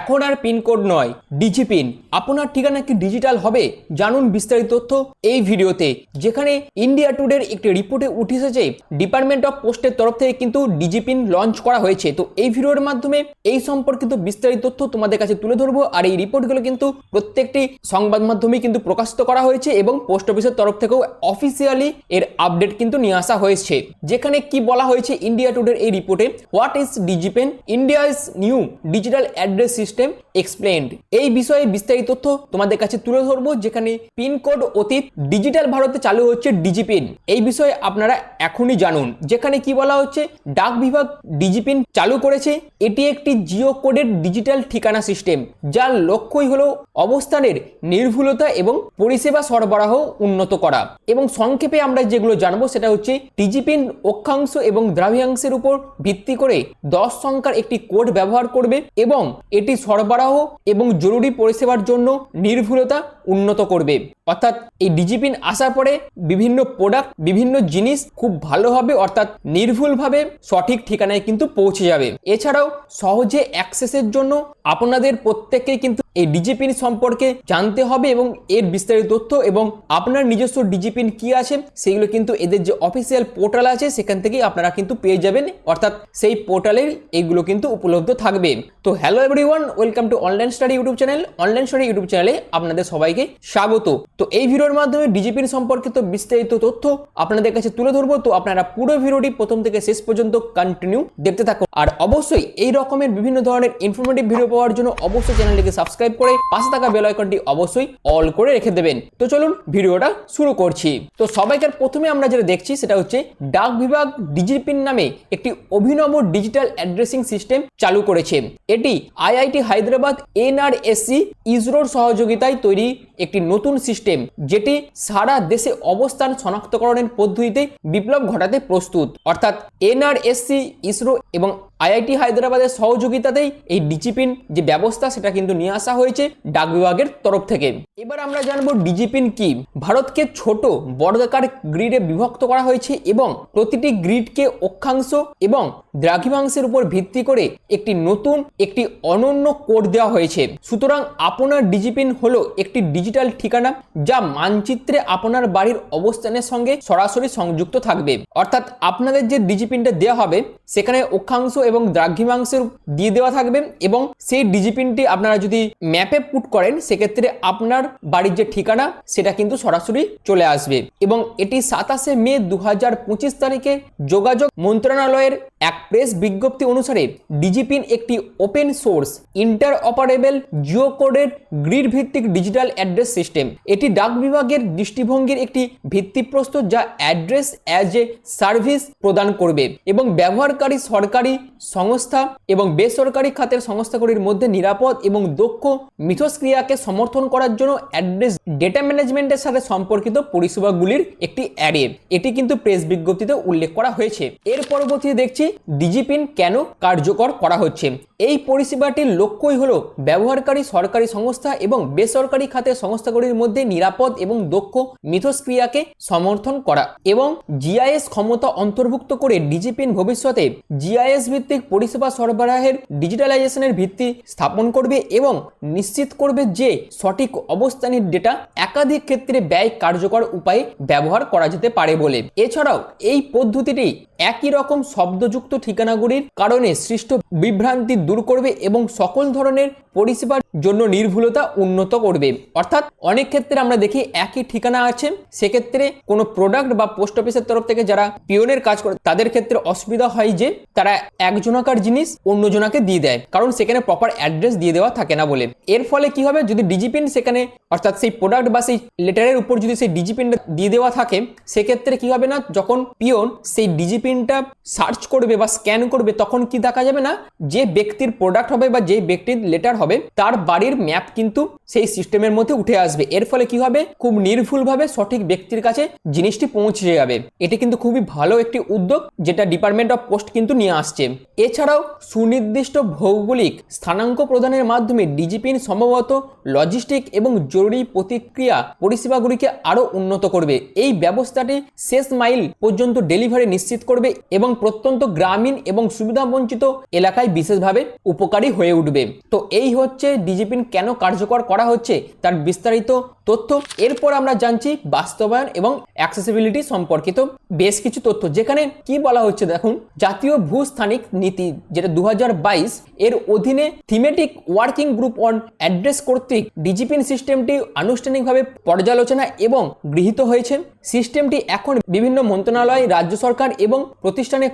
এখন আর পিনকোড নয় ডিজি পিন আপনার ঠিকানা কি ডিজিটাল হবে? জানুন বিস্তারিত তথ্য এই ভিডিওতে। যেখানে ইন্ডিয়া টুডের একটি রিপোর্টে উঠে এসেছে ডিপার্টমেন্ট অফ পোস্টের তরফ থেকে কিন্তু ডিজি পিন লঞ্চ করা হয়েছে। তো এই ভিডিওর মাধ্যমে এই সম্পর্কিত বিস্তারিত তথ্য তোমাদের কাছে তুলে ধরবো, আর এই রিপোর্টগুলো কিন্তু প্রত্যেকটি সংবাদ মাধ্যমে কিন্তু প্রকাশিত করা হয়েছে এবং পোস্ট অফিসের তরফ থেকেও অফিসিয়ালি এর আপডেট কিন্তু নিয়ে আসা হয়েছে। যেখানে কি বলা হয়েছে ইন্ডিয়া টুডের এই রিপোর্টে what is DIGIPIN India is new digital address system explained এই বিষয়ে বিস্তারিত তথ্য তোমাদের কাছে তুলে ধরবো, যেখানে পিনকোড অতীত ডিজিটাল ভারতে চালু হচ্ছে ডিজিপিন। এই বিষয়ে আপনারা এখনই জানুন, যেখানে কি বলা হচ্ছে, ডাক বিভাগ ডিজিপিন চালু করেছে। এটি একটি জিও কোডের ডিজিটাল ঠিকানা সিস্টেম, যার লক্ষ্যই হলো অবস্থানের নির্ভুলতা এবং পরিষেবা সরবরাহ উন্নত করা। এবং সংক্ষেপে আমরা যেগুলো জানব, সেটা হচ্ছে ডিজিপিন অক্ষাংশ এবং দ্রাঘিমাংশের উপর ভিত্তি করে দশ সংখ্যার একটি কোড ব্যবহার করবে এবং এটি সরবরাহ এবং জরুরি পরিষেবার জন্য নির্ভুলতা উন্নত করবে। অর্থাৎ এই ডিজিপিন আসার পরে বিভিন্ন প্রোডাক্ট বিভিন্ন জিনিস খুব ভালোভাবে অর্থাৎ নির্ভুলভাবে সঠিক ঠিকানায় কিন্তু পৌঁছে যাবে। এছাড়াও সহজে অ্যাক্সেসের জন্য আপনাদের প্রত্যেককে কিন্তু এই ডিজিপিন সম্পর্কে জানতে হবে এবং এর বিস্তারিত তথ্য এবং আপনার নিজস্ব ডিজিপিন কি আছে, সেগুলো কিন্তু এদের যে অফিসিয়াল পোর্টাল আছে, সেখান থেকেই আপনারা কিন্তু পেয়ে যাবেন। অর্থাৎ সেই পোর্টালের এইগুলো কিন্তু উপলব্ধ থাকবে। তো hello everyone welcome to online study YouTube channel online study YouTube চ্যানেলে আপনাদের সবাইকে স্বাগত। তো এই ভিডিওর মাধ্যমে ডিজিপিন সম্পর্কিত বিস্তারিত তথ্য আপনাদের কাছে তুলে ধরবো। তো আপনারা পুরো ভিডিওটি প্রথম থেকে শেষ পর্যন্ত কন্টিনিউ দেখতে থাকুন। আর অবশ্যই এই রকমের বিভিন্ন ধরনের ইনফরমেটিভ ভিডিও পাওয়ার জন্য অবশ্যই চ্যানেলটিকে সাবস্ক্রাইব করে পাশে থাকা বেল আইকনটি অবশ্যই অল করে রেখে দেবেন। তো চলুন ভিডিওটা শুরু করছি। তো সবাইকার প্রথমে আমরা যেটা দেখছি সেটা হচ্ছে ডাক বিভাগ ডিজিপিন নামে একটি অভিনব ডিজিটাল অ্যাড্রেসিং সিস্টেম চালু করেছে। এটি আইআইটি হায়দ্রাবাদ এনআরএসসি ইসরোর সহযোগিতায় তৈরি একটি নতুন সিস্টেম যেটি সারা দেশে অবস্থান শনাক্তকরণের পদ্ধতিতে বিপ্লব ঘটাতে প্রস্তুত। অর্থাৎ এনআরএসসি, ইসরো এবং আইআইটি হায়দ্রাবাদের সহযোগিতাতেই এই ডিজিপিন যে ব্যবস্থা, সেটা কিন্তু নিয়ে আসা হয়েছে ডাক বিভাগের তরফ থেকে। এবার আমরা জানব ডিজিপিন কি? ভারতকে ছোট বর্গাকার গ্রিডে বিভক্ত করা হয়েছে এবং প্রতিটি গ্রিডকে অক্ষাংশ এবং দ্রাঘিমাংশের উপর ভিত্তি করে একটি নতুন, একটি অনন্য কোড দেওয়া হয়েছে। সুতরাং আপনার ডিজিপিন হলো একটি ডিজিটাল ঠিকানা যা মানচিত্রে আপনার বাড়ির অবস্থানের সঙ্গে সরাসরি সংযুক্ত থাকবে। অর্থাৎ আপনাদের যে ডিজিপিনটা দেওয়া হবে, সেখানে অক্ষাংশ এবং দ্রাঘিমাংশের দিয়ে দেওয়া থাকবে এবং সেই ডিজিপিনটি আপনারা যদি ম্যাপে পুট করেন, সেক্ষেত্রে আপনার বাড়ির যে ঠিকানা, সেটা কিন্তু সরাসরি চলে আসবে। এবং এটি সাতাশে মে দু হাজার পঁচিশ তারিখে যোগাযোগ মন্ত্রণালয়ের এক প্রেস বিজ্ঞপ্তি অনুসারে ডিজিপিন একটি open source interoperable geo কোডের গ্রিড ভিত্তিক ডিজিটাল অ্যাড্রেস সিস্টেম। এটি ডাক বিভাগের দৃষ্টিভঙ্গির একটি ভিত্তিপ্রস্তর যা অ্যাড্রেস অ্যাজ এ সার্ভিস প্রদান করবে এবং ব্যবহারকারী সরকারি সংস্থা এবং বেসরকারি খাতের সংস্থাগুলির মধ্যে নিরাপদ এবং দক্ষ মিথস্ক্রিয়াকে সমর্থন করার জন্য অ্যাড্রেস ডেটা ম্যানেজমেন্টের সাথে সম্পর্কিত পরিষেবাগুলির একটি অ্যারে। এটি কিন্তু প্রেস বিজ্ঞপ্তিতে উল্লেখ করা হয়েছে। এর পরবর্তীতে দেখছি ডিজিপিন কেন কার্যকর করা হচ্ছে? এই পরিষেবাটির লক্ষ্যই হলো ব্যবহারকারী সরকারি সংস্থা এবং বেসরকারি খাতের সংস্থাগুলির মধ্যে নিরাপদ এবং দক্ষ মিথস্ক্রিয়াকে সমর্থন করা এবং জিআইএস ক্ষমতা অন্তর্ভুক্ত করে ডিজিপিন ভবিষ্যতে জিআইএস ভিত্তিক পরিষেবা সরবরাহের ডিজিটালাইজেশনের ভিত্তি স্থাপন করবে এবং নিশ্চিত করবে যে সঠিক অবস্থানের ডেটা একাধিক ক্ষেত্রে ব্যয় কার্যকর উপায়ে ব্যবহার করা যেতে পারে বলে। এছাড়াও এই পদ্ধতিটি একই রকম শব্দযুক্ত ঠিকানাগুলির কারণে সৃষ্ট বিভ্রান্তি দূর করবে এবং সকল ধরনের পরিষেবার জন্য নির্ভুলতা উন্নত করবে। অর্থাৎ অনেক ক্ষেত্রে আমরা দেখি একই ঠিকানা আছে, সেক্ষেত্রে কোনো প্রোডাক্ট বা পোস্ট অফিসের তরফ থেকে যারা পিওনের কাজ করে, তাদের ক্ষেত্রে অসুবিধা হয় যে তারা একজনাকার জিনিস অন্যজনাকে দিয়ে দেয়, কারণ সেখানে প্রপার অ্যাড্রেস দিয়ে দেওয়া থাকে না বলে। এর ফলে কি হবে? যদি ডিজিপিন সেখানে, অর্থাৎ সেই প্রোডাক্ট বা সেই লেটারের উপর যদি সেই ডিজিপিনটা দিয়ে দেওয়া থাকে, সেক্ষেত্রে কি হবে না? যখন পিওন সেই ডিজিপিনটা সার্চ করবে বা স্ক্যান করবে, তখন কি দেখা যাবে না? যে ব্যক্তির প্রোডাক্ট হবে বা যে ব্যক্তির লেটার হবে, তার বাড়ির ম্যাপ কিন্তু সেই সিস্টেমের মধ্যে উঠে আসবে। এর ফলে কি হবে? খুব নির্ভুলভাবে সঠিক ব্যক্তির কাছে জিনিসটি পৌঁছে যাবে। এটি কিন্তু খুবই ভালো একটি উদ্যোগ যেটা ডিপার্টমেন্ট অফ পোস্ট কিন্তু নিয়ে আসছে। এছাড়াও সুনির্দিষ্ট ভৌগোলিক স্থানাঙ্ক প্রদানের মাধ্যমে ডিজিপিন সম্ভবত লজিস্টিক এবং জরুরি প্রতিক্রিয়া পরিষেবাগুলিকে আরও উন্নত করবে। এই ব্যবস্থাটি শেষ মাইল পর্যন্ত ডেলিভারি নিশ্চিত করবে এবং প্রত্যন্ত গ্রামীণ এবং সুবিধাবঞ্চিত এলাকায় বিশেষভাবে উপকারী হয়ে উঠবে। তো এই হচ্ছে ডিজিপিন কেন কার্যকর করা হচ্ছে, তার বিস্তারিত তথ্য। এরপর আমরা জানছি বাস্তবায়ন এবং অ্যাক্সেসিবিলিটি সম্পর্কিত বেশ কিছু তথ্য, যেখানে কি বলা হচ্ছে দেখুন, জাতীয় ভূস্থানিক নীতি, যেটা দু বাইশ এর অধীনে thematic working group on address কর্তৃক ডিজিপিন সিস্টেমটি আনুষ্ঠানিকভাবে পর্যালোচনা এবং গৃহীত হয়েছে। সিস্টেমটি এখন বিভিন্ন মন্ত্রণালয়, রাজ্য সরকার এবং প্রতিষ্ঠানে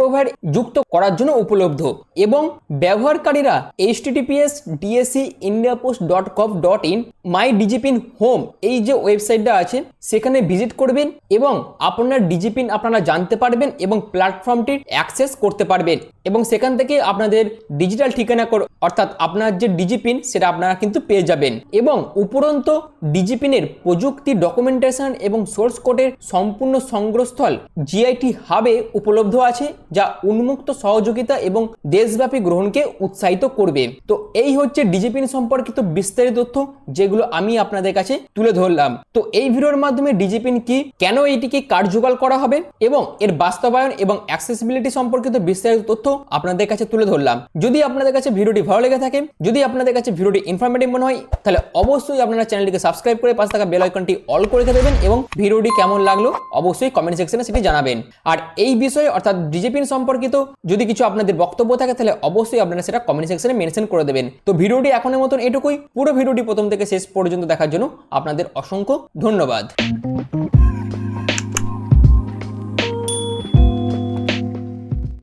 কর্মপ্রবাহের যুক্ত করার জন্য উপলব্ধ এবং ব্যবহারকারীরা HTTPS DSC India post dot gov dot in my DIGIPIN home এই যে ওয়েবসাইটটা আছে, সেখানে ভিজিট করবেন এবং আপনার ডিজিপিন আপনারা জানতে পারবেন এবং প্ল্যাটফর্মটির অ্যাক্সেস করতে পারবেন এবং সেখান থেকে আপনাদের ডিজিটাল ঠিকানা অর্থাৎ আপনার যে ডিজিপিন সেটা আপনারা কিন্তু পেয়ে যাবেন এবং উপরন্ত ডিজিপিনের প্রযুক্তি ডকুমেন্টেশন এবং সোর্স কোডের সম্পূর্ণ সংগ্রহস্থল জিআইটি হাবে উপলব্ধ আছে। যা উন্মুক্ত সহযোগিতা এবং দেশব্যাপী গ্রহণকে উৎসাহিত করবে। তো এই হচ্ছে ডিজিপিন সম্পর্কিত বিস্তারিত তথ্য, যেগুলো আমি আপনাদের কাছে তুলে ধরলাম। তো এই ভিডিওর মাধ্যমে ডিজিপিন কি, কেন এইটিকে কার্যকর করা হবে এবং এর বাস্তবায়ন এবং অ্যাক্সেসিবিলিটি সম্পর্কিত বিস্তারিত তথ্য আপনাদের কাছে তুলে ধরলাম। যদি আপনাদের কাছে ভিডিওটি ভালো লেগে থাকে, যদি আপনাদের কাছে ভিডিওটি ইনফরমেটিভ মনে হয়, তাহলে অবশ্যই আপনারা চ্যানেলটিকে সাবস্ক্রাইব করে পাশে থাকা বেল আইকনটি অল করে রেখে দেবেন এবং ভিডিওটি কেমন লাগল অবশ্যই কমেন্ট সেকশনে সেটি জানাবেন। আর এই বিষয়ে অর্থাৎ ডিজিপিন সম্পর্কিত। যদি কিছু আপনাদের বক্তব্য থাকে, তাহলে অবশ্যই আপনারা সেটা কমেন্ট সেকশনে মেনশন করে দেবেন। তো ভিডিওটি এখনের মতন এটুকুই। পুরো ভিডিওটি প্রথম থেকে শেষ পর্যন্ত দেখার জন্য আপনাদের অসংখ্য ধন্যবাদ।